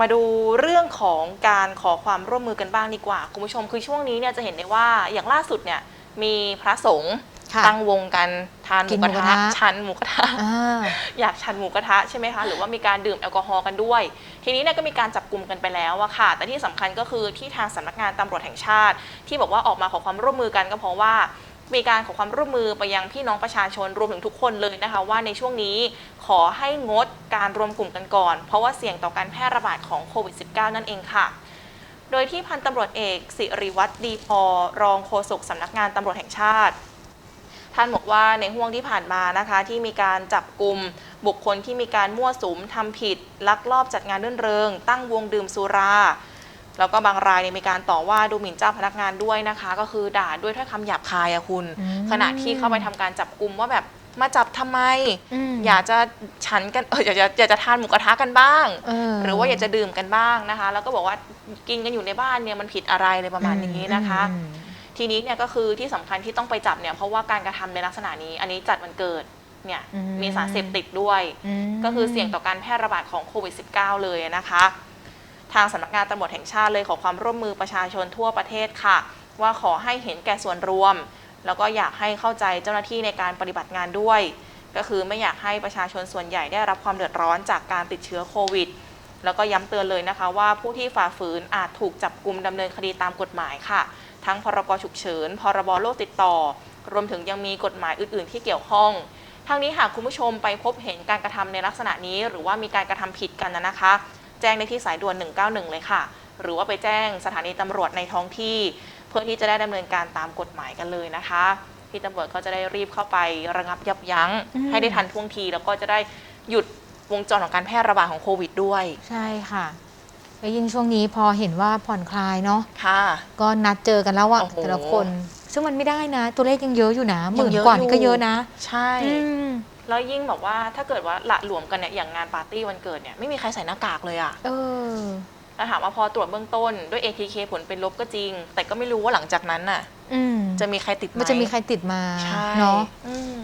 มาดูเรื่องของการขอความร่วมมือกันบ้างดีกว่า คุณผู้ชมคือช่วงนี้เนี่ยจะเห็นได้ว่าอย่างล่าสุดเนี่ยมีพระสงฆ์ค่ะตั้งวงกันทานหกิมูนกหมูระกระทะทะ ชันหมูกระทะ อ่า อยากชันหมูกระทะใช่ไหมคะ หรือว่ามีการดื่มแอลกอฮอล์กันด้วย ทีนี้เนี่ยก็มีการจับกลุ่มกันไปแล้วอะค่ะ แต่ที่สำคัญก็คือที่ทางสำนักงานตำรวจแห่งชาติ ที่บอกว่าออกมาขอความร่วมมือกันก็เพราะว่า มีการขอความร่วมมือไปยังพี่น้องประชาชนรวมถึงทุกคนเลยนะคะ ว่าในช่วงนี้ ขอให้งดการรวมกลุ่มกันก่อน เพราะว่าเสี่ยงต่อการแพร่ระบาดของโควิด -19 นั่นเองค่ะ โดยที่พันตำรวจเอกสิริวัตรดีพอรองโฆษกสำนักงานตำรวจแห่งชาติ ท่านบอกว่าในห่วงที่ผ่านมานะคะ ที่มีการจับกลุ่มบุคคลที่มีการมั่วสุมทำผิด ลักลอบจัดงานรื่นเริง ตั้งวงดื่มสุราแล้วก็บางรายเนี่ยมีการต่อว่าดูหมิ่นเจ้าพนักงานด้วยนะคะ ก็คือด่าด้วยถ้อยคำหยาบคายอะคุณอืมขณะที่เข้าไปทำการจับกลุ่มว่าแบบ มาจับทำไมมอยากจะฉันกันเอออยากจะอยากจะทานหมูกระทะกันบ้าง เออ หรือว่าอยากจะดื่มกันบ้างนะคะ แล้วก็บอกว่ากินกันอยู่ในบ้านเนี่ยมันผิดอะไรเลยประมาณนี้นะคะ อืมทีนี้เนี่ยก็คือที่สำคัญที่ต้องไปจับเนี่ยเพราะว่าการกระทำในลักษณะนี้ อันนี้จัดวันเกิดเนี่ยอืมมีสารเสพติดด้วย อืม ก็คือเสี่ยงต่อการแพร่ระบาดของโควิด -19 เลยนะคะ ทางสำนักงานตำรวจแห่งชาติเลยขอความร่วมมือประชาชนทั่วประเทศค่ะ ว่าขอให้เห็นแก่ส่วนรวม แล้วก็อยากให้เข้าใจเจ้าหน้าที่ในการปฏิบัติงานด้วย ก็คือไม่อยากให้ประชาชนส่วนใหญ่ได้รับความเดือดร้อนจากการติดเชื้อโควิด แล้วก็ย้ำเตือนเลยนะคะว่าผู้ที่ฝ่าฝืนอาจถูกจับกลุ่มดำเนินคดีตามกฎหมายค่ะ ทั้งพรกฉุกเฉิน พรบโรคติดต่อ รวมถึงยังมีกฎหมายอื่น ๆ ที่เกี่ยวข้องทางนี้หากคุณผู้ชมไปพบเห็นการกระทำในลักษณะนี้ หรือว่ามีการกระทำผิดกันนะนะคะ แจ้งได้ที่สายด่วน 191 เลยค่ะ หรือว่าไปแจ้งสถานีตำรวจในท้องที่ เพื่อที่จะได้ดำเนินการตามกฎหมายกันเลยนะคะที่ตำรวจก็จะได้รีบเข้าไประงับยับยั้งอืมให้ได้ทันท่วงที แล้วก็จะได้หยุดวงจรของการแพร่ระบาดของโควิดด้วย ใช่ค่ะแล้วยิ่งช่วงนี้พอเห็นว่าผ่อนคลายเนาะค่ะ ก็นัดเจอกันแล้วอะโอ้โหแต่ละคน ซึ่งมันไม่ได้นะ ตัวเลขยังเยอะอยู่นะหยังมื่นเยอะกว่าอยู่นี่ก็เยอะนะ ใช่อืมแล้วยิ่งแบบว่าถ้าเกิดว่าละหลวมกันเนี่ยอย่างงานปาร์ตี้วันเกิดเนี่ยไม่มีใครใส่หน้ากากเลยอะเออ แล้วถามว่าพอตรวจเบื้องต้นด้วย ATK ผลเป็นลบก็จริง แต่ก็ไม่รู้ว่าหลังจากนั้นน่ะ อืมจะมีใครติดไหมมันจะมีใครติดมาใช่เนาะ อืม